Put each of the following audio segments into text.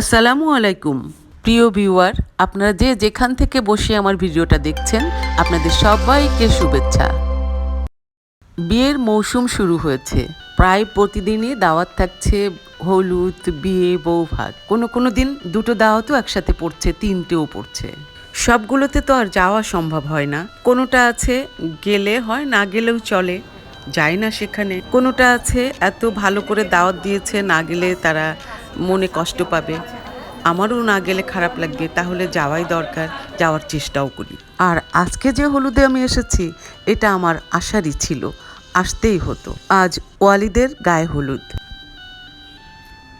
আসসালামু আলাইকুম। প্রিয় ভিউয়ার, আপনারা যে যেখান থেকে বসে আমার ভিডিওটা দেখছেন, আপনাদের সবাইকে শুভেচ্ছা। বিয়ের মৌসুম শুরু হয়েছে। প্রায় প্রতিদিনই দাওয়াত থাকছে হলুদ, বিয়ে বৌভাত কোনো কোনো দিন দুটো দাওয়াতও একসাথে পড়ছে, তিনটেও পড়ছে। সবগুলোতে তো আর যাওয়া সম্ভব হয় না। কোনোটা আছে গেলে হয়, না গেলেও চলে। যায় না সেখানে। কোনোটা আছে এত ভালো করে দাওয়াত দিয়েছে, না গেলে তারা মনে কষ্ট পাবে। আমারও না গেলে খারাপ লাগবে, তাহলে যাওয়াই দরকার, যাওয়ার চেষ্টাও করি। আর আজকে যে হলুদে আমি এসেছি, এটা আমার আশারই ছিল, আসতেই হতো। আজ ওয়ালিদের গায়ে হলুদ।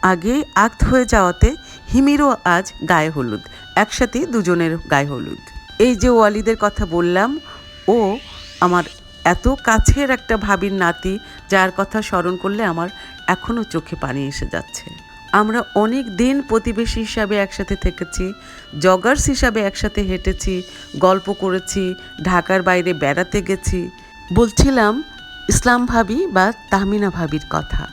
আগে আক্ত হয়ে যাওয়াতে হিমিরও আজ গায়ে হলুদ, একসাথে দুজনের গায়ে হলুদ। এই যে ওয়ালিদের কথা বললাম, ও আমার এত কাছের একটা ভাবির নাতি, যার কথা স্মরণ করলে আমার এখনও চোখে পানি এসে যাচ্ছে। আমরা অনেক দিন প্রতিবেশী হিসাবে একসাথে থেকেছি জগার্স হিসাবে একসাথে হেঁটেছি, গল্প করেছি, ঢাকার বাইরে বেড়াতে গেছি। বলছিলাম, ইসলাম ভাবি বা তাহমিনা ভাবির কথা।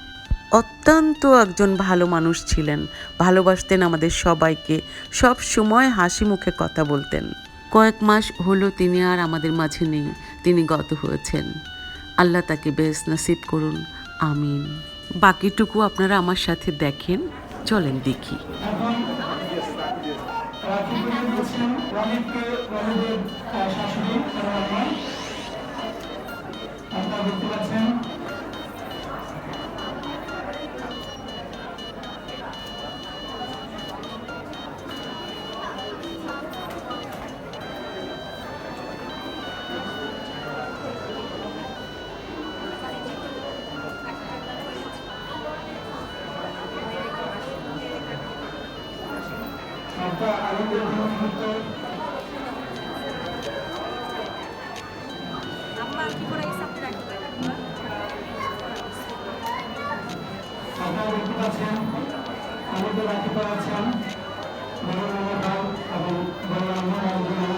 অত্যন্ত একজন ভালো মানুষ ছিলেন, ভালোবাসতেন আমাদের সবাইকে, সব সময় হাসি মুখে কথা বলতেন। কয়েক মাস হলো তিনি আর আমাদের মাঝে নেই, তিনি গত হয়েছেন। আল্লাহ তাকে বেশ নসিব করুন, আমিন। বাকিটুকু আপনারা আমার সাথে দেখেন। চলেন দেখি। আপনারা দেখতে পাচ্ছেন একটা আনন্দের মুহূর্ত আপনারা দেখতে পাচ্ছেন আমাদের আছেন। বড় এবং বড়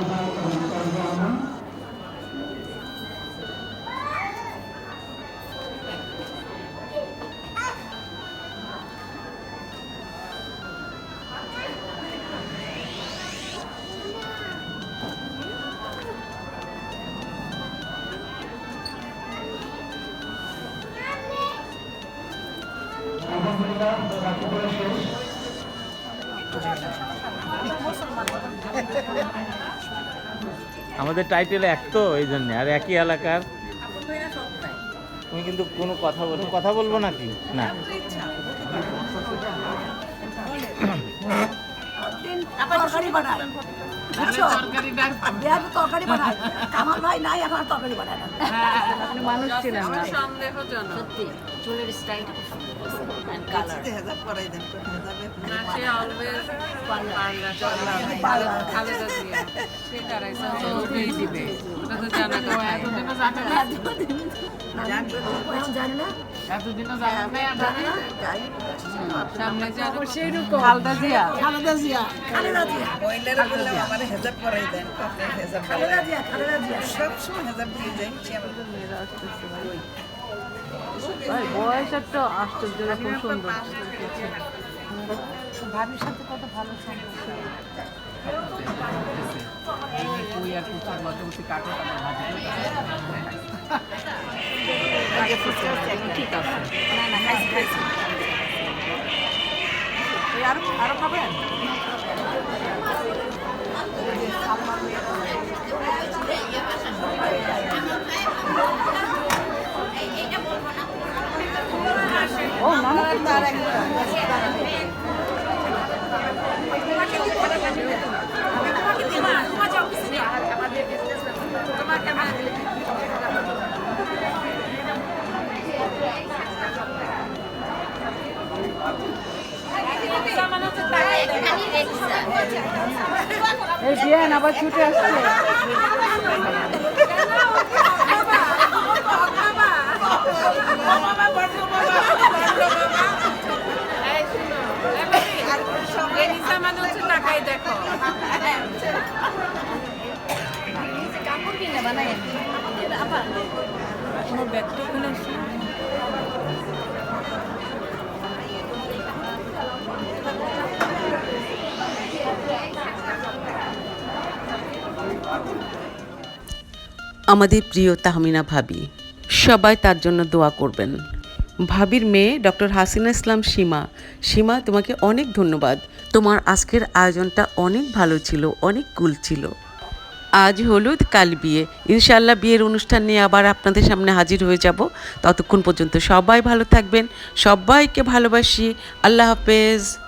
আমাদের টাইটেল এক তো এই জন্য। আর একই এলাকার। তুমি কিন্তু কোনো কথা বলো কথা বলব নাকি? না। তরকারি বানায়। বুঝছ? তরকারি বানায়। কামাল ভাই নাই এখন তরকারি বানায় না। সত্যি চুলের স্টাইলটা খুব সুন্দর and colour। জিয়া বয়স একটা আশ্চর্য রকম সুন্দর। ভাবির সাথে কত ভালো সম্পর্ক। ঠিক আছে। না না খাইছি খাইছি। আরও আরও খাবেন? ও তার এই বিয়ান আবার ছুটে আমাদের প্রিয় তাহমিনা ভাবি, সবাই তার জন্য দোয়া করবেন। ভাবির মেয়ে ডক্টর হাসিনা ইসলাম সীমা। সীমা, তোমাকে অনেক ধন্যবাদ। তোমার আজকের আয়োজনটা অনেক ভালো ছিল, অনেক কুল ছিল। আজ হলুদ, কাল বিয়ে। ইনশাল্লাহ বিয়ের অনুষ্ঠান নিয়ে আবার আপনাদের সামনে হাজির হয়ে যাব। ততক্ষণ পর্যন্ত সবাই ভালো থাকবেন, সবাইকে ভালোবাসি। আল্লাহ হাফেজ।